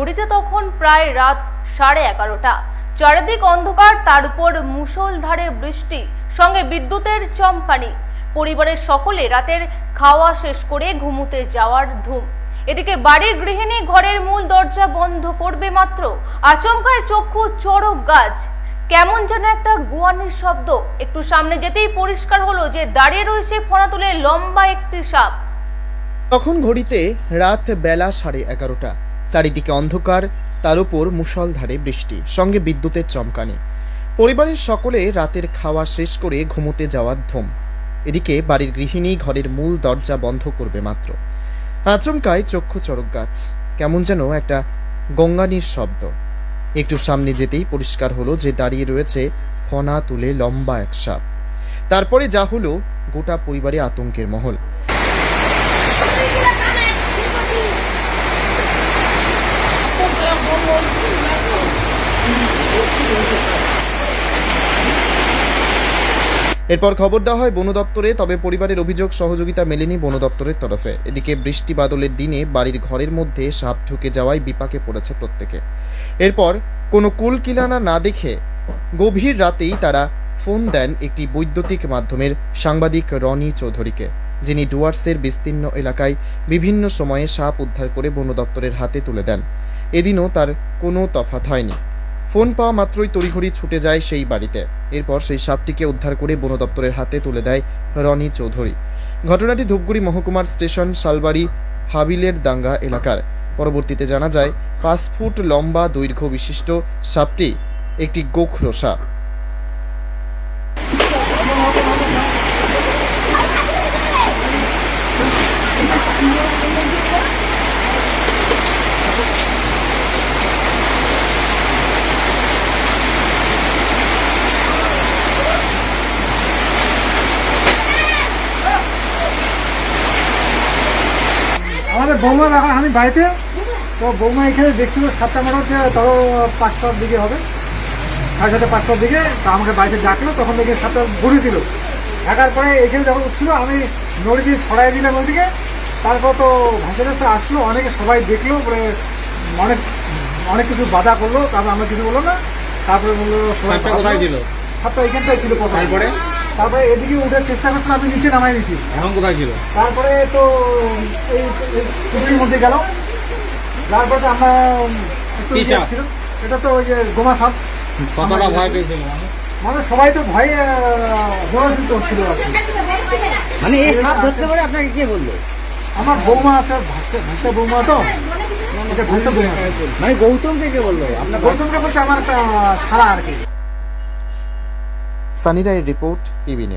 ঘড়িতে তখন প্রায় রাত সাড়ে এগারোটা। চারিদিক অন্ধকার, তার উপর মুষলধারে বৃষ্টি, সঙ্গে বিদ্যুতের চমকানি। পরিবারের সকলে রাতের খাওয়া শেষ করে ঘুমুতে যাওয়ার ধুম। এদিকে বাড়ির গৃহিণী ঘরের মূল দরজা বন্ধ করবে মাত্র। আচমকায় চক্ষু চড়ক গাছ। কেমন যেন একটা গুয়ানির শব্দ। একটু সামনে যেতেই পরিষ্কার হলো যে দাঁড়িয়ে রয়েছে ফোনাতুলে লম্বা একটি সাপ। তখন ঘড়িতে রাত বেলা সাড়ে এগারোটা। চারিদিকে অন্ধকার, তার উপর মুষলধারে বৃষ্টি, সঙ্গে বিদ্যুতের চমকানি। পরিবারের সকলে রাতের খাওয়া শেষ করে ঘুমোতে যাওয়ার ধুম। এদিকে বাড়ির গৃহিণী ঘরের মূল দরজা বন্ধ করবে মাত্র। আচমকায় চক্ষু চড়ক গাছ, কেমন যেন একটা গঙ্গানির শব্দ। একটু সামনে যেতেই পরিষ্কার হলো যে দাঁড়িয়ে রয়েছে ফনা তুলে লম্বা এক সাপ। তারপরে যা হলো গোটা পরিবারে আতঙ্কের মহল। এরপর খবর দেওয়া হয়, বন দপ্তরে, তবে পরিবারের অভিযোগ সহযোগিতা মেলেনি বন দপ্তরের তরফে। এদিকে বৃষ্টি বাদলের দিনে বাড়ির ঘরের মধ্যে সাপ ঢুকে যাওয়ায় বিপাকে পড়েছে প্রত্যেকে। এরপর কোনো কুল কিলানা না দেখে গভীর রাতেই তারা ফোন দেন একটি বৈদ্যুতিক মাধ্যমের সাংবাদিক রনি চৌধুরীকে, যিনি ডুয়ার্সের বিস্তীর্ণ এলাকায় বিভিন্ন সময়ে সাপ উদ্ধার করে বন দপ্তরের হাতে তুলে দেন। এদিনও তার কোনো তফাৎ হয়নি। ফোন পাওয়া মাত্রই তড়িঘড়ি ছুটে যায় সেই বাড়িতে। এরপর সেই সাপটিকে উদ্ধার করে বন দপ্তরের হাতে তুলে দেয় রনি চৌধুরী। ঘটনাটি ধূপগুড়ি মহকুমার স্টেশন শালবাড়ি হাবিলের দাঙ্গা এলাকার। পরবর্তীতে জানা যায়, পাঁচ ফুট লম্বা দৈর্ঘ্য বিশিষ্ট সাপটি একটি গোখরো সাপ আমাদের বৌমা এখন আমি বাড়িতে তো বৌমা এখানে দেখছিল সাতটা হচ্ছে ধরো পাঁচটার দিকে হবে সাড়ে সাতটা পাঁচটার দিকে তা আমাকে বাড়িতে ডাকলো তখন দেখে সাতটা ঘুরেছিল ডাকার পরে এখানে যখন উঠছিল আমি নড়ি দিয়ে সরাই দিলাম ওইদিকে তারপর তো ভাসে ভাসে আসলো অনেকে সবাই দেখল পরে অনেক অনেক কিছু বাধা করল তারপর আমরা কিছু বলল না তারপরে বলল সবাই? সাতটা এখানটাই ছিল। তারপরে? তারপরে এদিকে উঠার চেষ্টা করছিলাম আমি নিচে নামাই দিয়েছি এখন কোথায় ছিল? তারপরে তো এই পুকুরির মধ্যে গেল। তারপরে তো আমরা একটু কি ইয়ে ছিল। এটা তো ওই যে গোমা সাপ। কতটা ভয় পেয়েছিল মানে সবাই তো ভয়ে জনসিদ্ধ ছিল আর কি। মানে এই সাপ ধরতে পারে আপনাকে কে বলল? আমার বৌমা আছে ভাস্তে ভাস্তে বৌমা তো। এটা ভাস্তে বৌমা। মানে গৌতমকে কে বলল? আপনার গৌতমকে বলছে আমার একটা সারা আর কি। সানি রায়ের রিপোর্ট টিভি